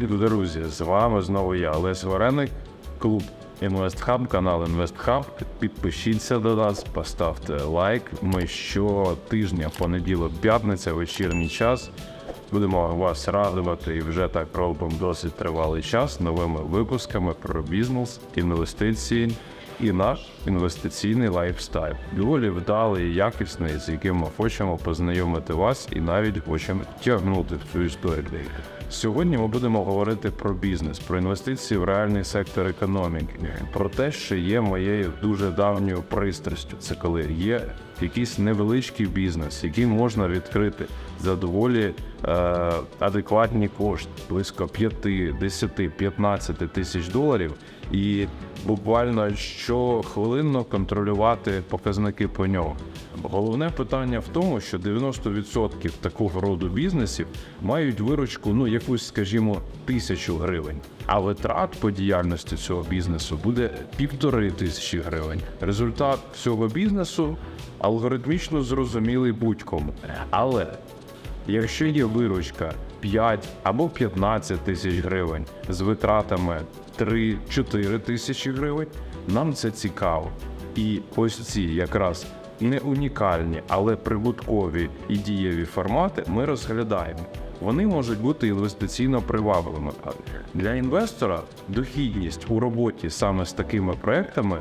Привіт, друзі! З вами знову я, Олесь Вареник, клуб InvestHub, канал InvestHub. Підпишіться до нас, поставте лайк. Ми щотижня, понеділок, п'ятниця, вечірній час. Будемо вас радувати і вже так робимо досить тривалий час новими випусками про бізнес, інвестиції і наш інвестиційний лайфстайл. Доволі вдалий і якісний, з яким ми хочемо познайомити вас і навіть хочемо тягнути в цю історію. Сьогодні ми будемо говорити про бізнес, про інвестиції в реальний сектор економіки, про те, що є моєю дуже давньою пристрастю. Це коли є якийсь невеличкий бізнес, який можна відкрити за доволі е, адекватні кошти, близько 5, 10, 15 тисяч доларів, і буквально щохвилинно контролювати показники по ньому. Головне питання в тому, що 90% такого роду бізнесів мають виручку, ну якусь, скажімо, тисячу гривень. А витрат по діяльності цього бізнесу буде півтори тисячі гривень. Результат цього бізнесу алгоритмічно зрозумілий будь-кому. Але Якщо є виручка 5 або 15 тисяч гривень з витратами 3-4 тисячі гривень, нам це цікаво. І ось ці якраз не унікальні, але прибуткові і дієві формати ми розглядаємо. Вони можуть бути інвестиційно привабливими. Для інвестора дохідність у роботі саме з такими проектами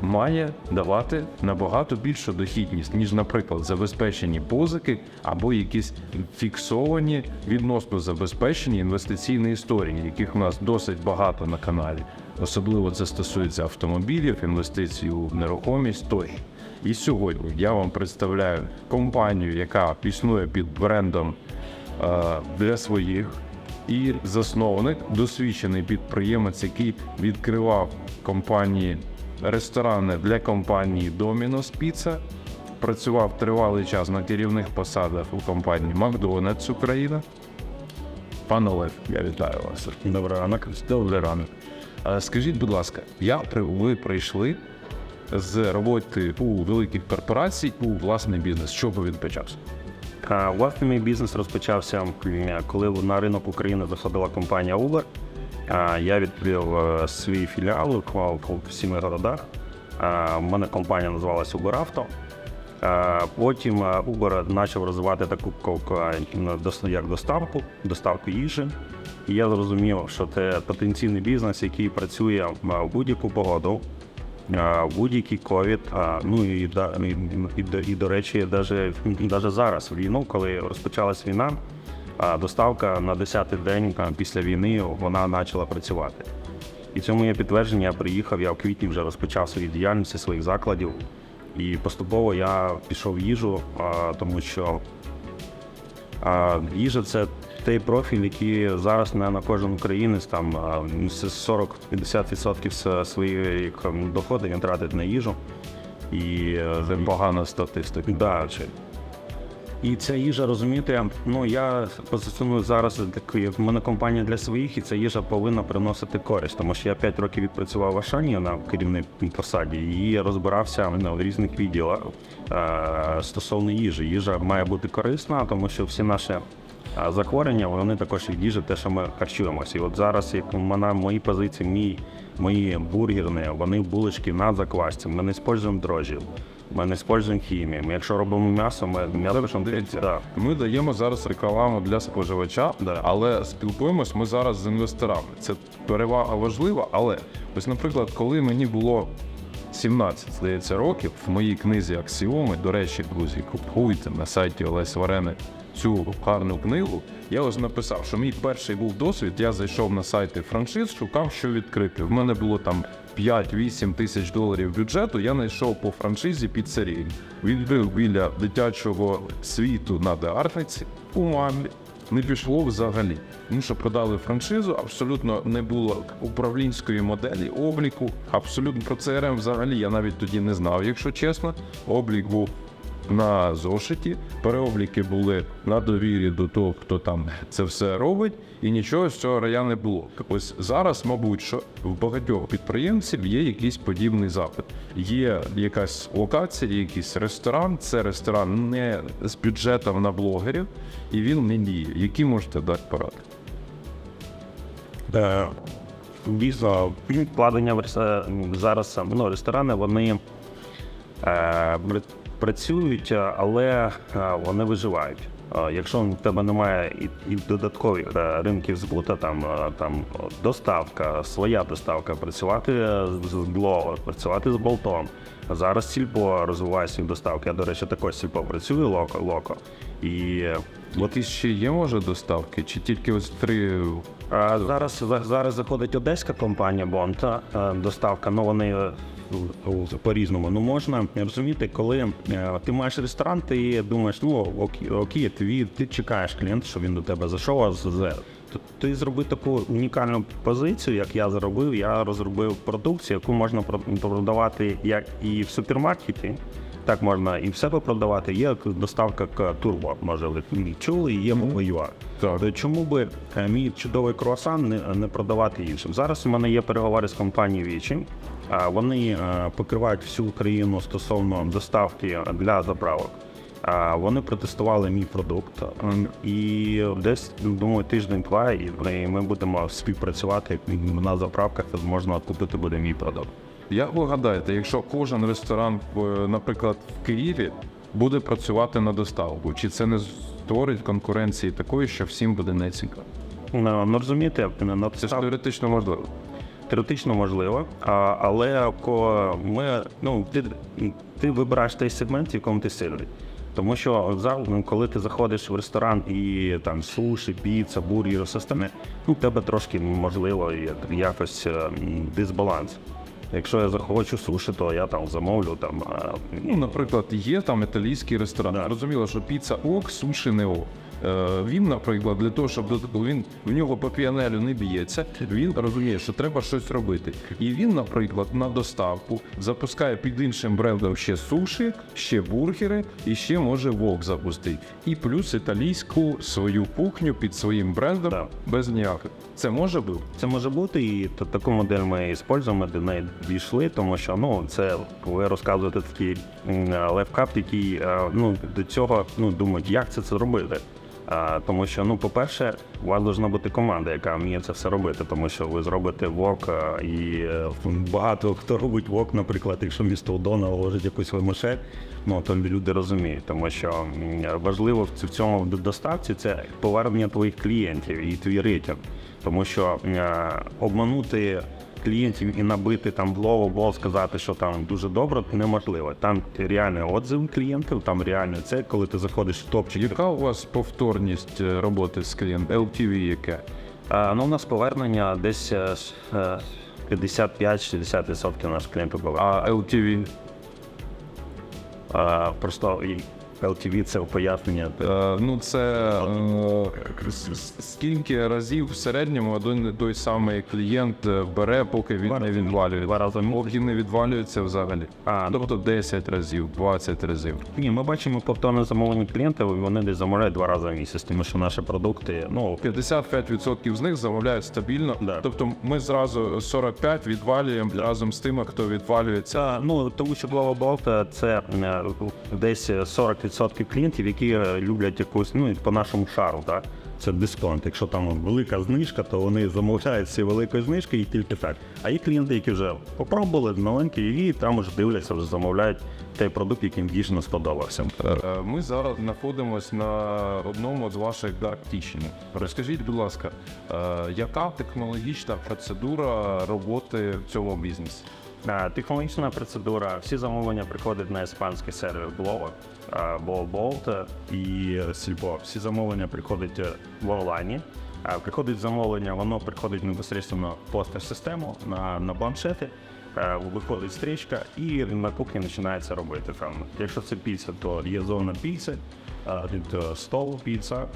має давати набагато більшу дохідність, ніж, наприклад, забезпечені позики або якісь фіксовані відносно забезпечені інвестиційні історії, яких у нас досить багато на каналі. Особливо це стосується автомобілів, інвестицій у нерухомість тощо. І сьогодні я вам представляю компанію, яка існує під брендом е, для своїх. І засновник, досвідчений підприємець, який відкривав компанії ресторани для компанії Domino's Pizza, працював тривалий час на керівних посадах у компанії Макдональдс Україна. Пане Олег, я вітаю вас. Добрий ранок. Добрий ранок. Е, Скажіть, будь ласка, я ви прийшли з роботи у великих корпорацій у власний бізнес. З чого він почався? А, Власне, мій бізнес розпочався, коли на ринок України заходила компанія Uber. Я відкрив е, свій філіал в сіми городах. У мене компанія називалася Uber Auto. А, Потім е, Uber почав розвивати таку як доставку, доставку їжі. І я зрозумів, що це потенційний бізнес, який працює в будь-яку погоду, будь-який ковід. Ну і, і, і, і до речі, навіть зараз в війну, коли розпочалась війна, доставка на 10-й день після війни вона почала працювати. І цьому є підтвердження. Я приїхав, я в квітні вже розпочав свої діяльності, своїх закладів. І поступово я пішов в їжу, тому що їжа це той профіль, який зараз не на кожен українець там а, ну, це 40-50% с- своєї доходу він тратить на їжу. І е, Це погана статистика. Да. І ця їжа, розумієте, ну я позиціоную зараз такий, в мене компанія для своїх, і ця їжа повинна приносити користь, тому що я 5 років відпрацював в Ашані на керівній посаді і розбирався ну, в різних відділах е, стосовно їжі. Їжа має бути корисна, тому що всі наші захворювання, вони також від їжі, те, що ми харчуємося. І от зараз, як на мої позиції, мій, мої бургерні, вони булочки на заквасці. Ми не використовуємо дрожжі. Ми не використовуємо хімію. Ми, якщо робимо м'ясо, ми м'ясо Дивіться, да. Ми даємо зараз рекламу для споживача, Да. але спілкуємось ми зараз з інвесторами. Це перевага важлива, але ось, наприклад, коли мені було 17, здається, років в моїй книзі Аксіоми, до речі, друзі, купуйте на сайті Олесь Вареник цю гарну книгу. Я ось написав, що мій перший був досвід. Я зайшов на сайти франшиз, шукав, що відкрити. В мене було там 5-8 тисяч доларів бюджету. Я знайшов по франшизі піцерії. Відбив біля дитячого світу на Деартниці у мамі. Не пішло взагалі. Тому що продали франшизу, абсолютно не було управлінської моделі обліку. Абсолютно про CRM взагалі я навіть тоді не знав, якщо чесно. Облік був на зошиті, переобліки були на довірі до того, хто там це все робить, і нічого з цього рая не було. Ось зараз, мабуть, що в багатьох підприємців є якийсь подібний запит. Є якась локація, якийсь ресторан. Це ресторан не з бюджетом на блогерів, і він не діє. Які можете дати поради? Е, Дійсно, вкладення в зараз ну, ресторани вони е, працюють, е, але е, вони виживають. Е, Якщо в тебе немає і, і додаткових ринків збуту, там, там доставка, своя доставка, працювати з Glovo, працювати з болтом. Зараз сільпо розвиває свої доставки. Я, до речі, також сільпо працюю локо, локо. І От іще є, може, доставки, чи тільки ось три А зараз зараз заходить одеська компанія Бонта, доставка. Ну вони по-різному. Ну можна розуміти, коли е, ти маєш ресторан, ти думаєш, ну окей, ти, ти чекаєш клієнта, щоб він до тебе зайшов, а з- ти зроби таку унікальну позицію, як я зробив. Я розробив продукцію, яку можна продавати як і в супермаркеті. Так можна і в себе продавати. Є доставка к турбо, може ви чули, і є мова Так. чому би е, мій чудовий круасан не, не продавати іншим? Зараз у мене є переговори з компанією Вічі. Вони е, покривають всю Україну стосовно доставки для заправок. Вони протестували мій продукт ем, і десь думаю тиждень-два, і ми- будемо співпрацювати на заправках. Можна купити буде мій продукт. Як ви гадаєте, якщо кожен ресторан, наприклад, в Києві буде працювати на доставку, чи це не створить конкуренції такої, що всім буде нецікаво? Ну, ну розумієте, на Це ж теоретично можливо. Теоретично можливо, а, але ко ми ну ти, ти вибираєш той сегмент, в якому ти сильний. Тому що ну, коли ти заходиш в ресторан і там суші, піца, бургер, все остальне, ну в тебе трошки можливо якось е, дисбаланс. Якщо я захочу суші, то я там замовлю там. Ну, наприклад, є там італійський ресторан. Да. Зрозуміло, що піца ок, суші не ок. Е, він, наприклад, для того, щоб він в нього по піанелю не б'ється, він розуміє, що треба щось робити. І він, наприклад, на доставку запускає під іншим брендом ще суші, ще бургери і ще може вок запустити. І плюс італійську свою кухню під своїм брендом Да. без ніяких. Це може бути. Це може бути, і таку модель ми використовуємо, до неї дійшли, тому що ну це ви розказуєте такий лайфхак, який е, ну до цього ну думають, як це це робити. Тому що, ну, по-перше, у вас повинна бути команда, яка вміє це все робити, тому що ви зробите вок, і е, багато хто робить вок, наприклад, якщо місто Удона ложить якусь вимише, ну то люди розуміють, тому що важливо в цьому доставці це повернення твоїх клієнтів і твій рейтинг. Тому що обманути клієнтів і набити там в бол, сказати, що там дуже добре, неможливо. Там реальний отзив клієнтів, там реально це, коли ти заходиш в топчик. Яка у вас повторність е, роботи з клієнтом? LTV яке? А, ну, у нас повернення десь е, с- е, 55-60% наш клієнтів. А LTV? А, просто LTV це пояснення. Е, ну, це е, скільки разів в середньому один той самий клієнт е, бере, поки він не відвалює. Два рази в. Поки не відвалюється взагалі. А, Тобто 10 разів, 20 разів. Ні, ми бачимо повторне замовлення клієнтів, і вони десь замовляють два рази в місяць, тому що наші продукти, ну 55% з них замовляють стабільно. Да. Тобто ми зразу 45 відвалюємо разом з тими, хто відвалюється. Це, ну тому що Global Bolt – це е, десь 40% клієнтів, які е, люблять якусь, ну по нашому шару, так. Це дисконт. Якщо там велика знижка, то вони замовляють ці великої знижки і тільки так. А є клієнти, які вже попробували маленькі, і там вже дивляться, вже замовляють той продукт, яким дійсно сподобався. Е, Ми зараз знаходимося на одному з ваших teaching. Розкажіть, будь ласка, е, яка технологічна процедура роботи в цьому бізнесі? Технологічна процедура. Всі замовлення приходять на іспанський сервер Glovo, Bol Bolt і Сільпо. Всі замовлення приходять е, в онлайні. Приходить замовлення, воно приходить непосередньо в постер-систему на, на планшети. Виходить стрічка і на кухні починається робити. Там. Якщо це піца, то є зона піци, від е, столу піца,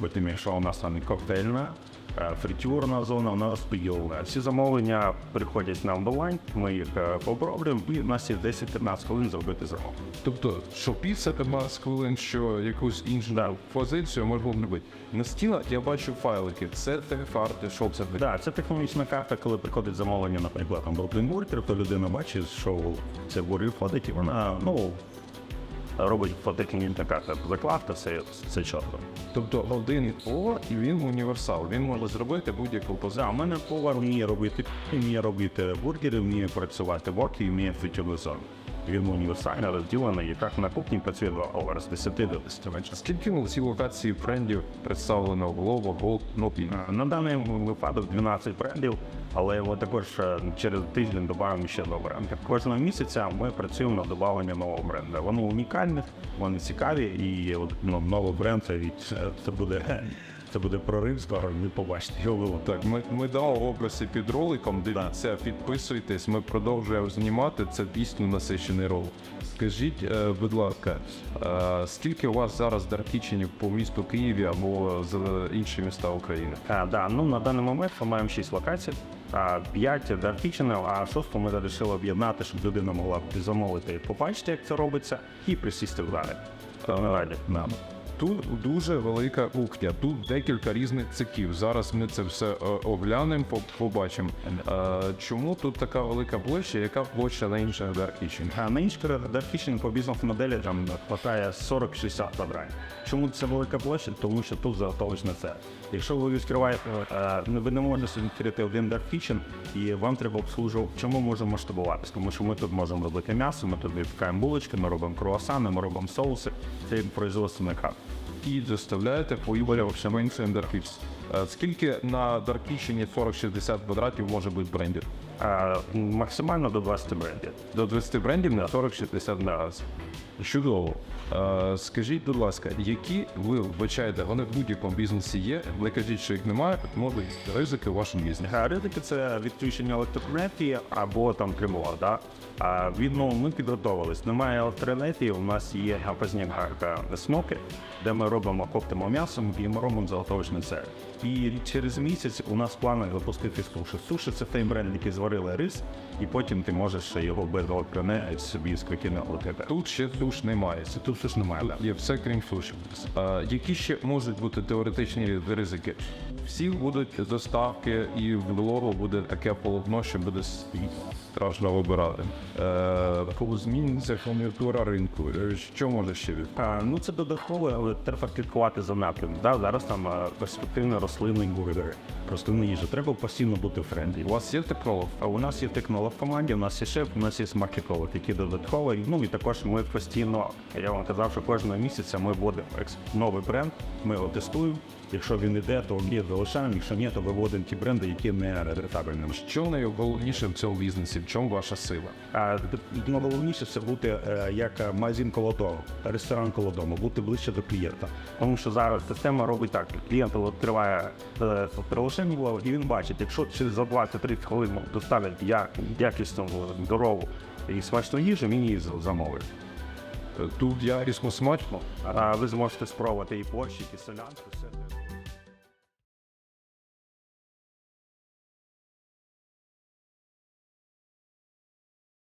потім якщо у нас там коктейльна, фритюрна зона, у нас поділена. Всі замовлення приходять нам в онлайн, ми їх е, оброблюємо, і в нас є 10-15 хвилин зробити замовлення. Тобто, що піца 15 хвилин, що якусь іншу позицію можна робити. На стінах я бачу файлики. Це TF-арти, що це? Так, це технологічна карта, коли приходить замовлення, наприклад, там Brooklyn Burger, то людина бачить, що це бургер входить, і вона ну робить фотоідентифікацію. Закладка, все, все чітко. Тобто один повар і він універсал. Він може зробити будь-яку позицію. у мене повар вміє робити, вміє робити бургери, вміє працювати в і вміє фритюрну зону. Він універсально розділений, і як на кухні працює два повара з 10 до 10 вечора. Скільки у цій локації брендів представлено Glovo, Gold, Nopi? Е, На даний випадок 12 брендів, але ми також е, через тиждень додаємо ще два бренди. Кожного місяця ми працюємо над додаванням нового бренду. Вони унікальні, вони цікаві, і от, ну, новий бренд це, це буде це буде прорив скоро. Ви побачите його. Так, ми, ми дали образи під роликом. Дивіться, підписуйтесь. Ми продовжуємо знімати. Це дійсно насичений ролик. Скажіть, е, будь ласка, е, скільки у вас зараз даркіченів по місту Києві або з інші міста України? А, да, ну на даний момент ми маємо 6 локацій, а 5 даркіченів, а шосту ми вирішили об'єднати, щоб людина могла побачити, побачити, як це робиться, і присісти в залі. Раді. Да. Тут дуже велика кухня, тут декілька різних цехів. Зараз ми це все е, оглянемо, по- побачимо. Е, Чому тут така велика площа, яка площа на інших даркічень? А на інших даркічень по бізнес-моделі там хватає 40-60 квадратів. Чому це велика площа? Тому що тут заготовочне це. Якщо ви відкриваєте, е, ну, ви не можете відкрити один даркічен, і вам треба обслужувати. Чому можемо масштабуватися? Тому що ми тут можемо робити м'ясо, ми тут випікаємо булочки, ми робимо круасани, ми робимо соуси. Це як производственний хаб. І доставляєте по іборі в іншим даркіч. Скільки на даркічені 40-60 квадратів може бути брендів? Е, Максимально до 20 брендів. До 20 брендів на 40-60 раз. Чудово. Е, скажіть, будь ласка, які ви вбачаєте, вони в будь-якому бізнесі є. Не кажіть, що їх немає, можуть бути ризики в вашому бізнесі. Е, Ризики це відключення електроенергії або там тривога. Да? А від ну, ми підготовились. Немає електроенергії, у нас є газнягарка смоки, де ми робимо коптимо м'ясо і ми робимо заготовочний сервіс. І через місяць у нас плани запустити суші. Суші це той бренд, який зварили рис, і потім ти можеш його без електроенергії собі спокійно летити. Тут ще суш немає. Це тут суш немає. Да. Є все крім суші. А, які ще можуть бути теоретичні ризики? Всі будуть доставки, і в Глово буде таке полотно, що буде страшно вибирати. Е, коли зміниться кон'юнктура ринку, е, що може ще від? А, ну це додатково, але треба слідкувати за напрямом. Да? Зараз там а, перспективні рослинні бургери, рослинна їжа. Треба постійно бути френдлі. У вас є технолог? А у нас є технолог в команді, у нас є шеф, у нас є маркетолог, який додатковий. Ну і також ми постійно, я вам казав, що кожного місяця ми вводимо новий бренд, ми його тестуємо. Якщо він іде, то окей, залишаємо, якщо ні, то виводимо ті бренди, які не рентабельні. Що найголовніше в цьому бізнесі? В чому ваша сила? А ну, головніше це бути е, як е, магазин коло дому, ресторан коло дому, бути ближче до клієнта. Тому що зараз система робить так: клієнт відкриває е, приложення, і він бачить, якщо через за 20-30 хвилин доставлять якісну здорову і смачну їжу, він її замовить. Тут різко смачно. А ви зможете спробувати і борщ, і солянку, все.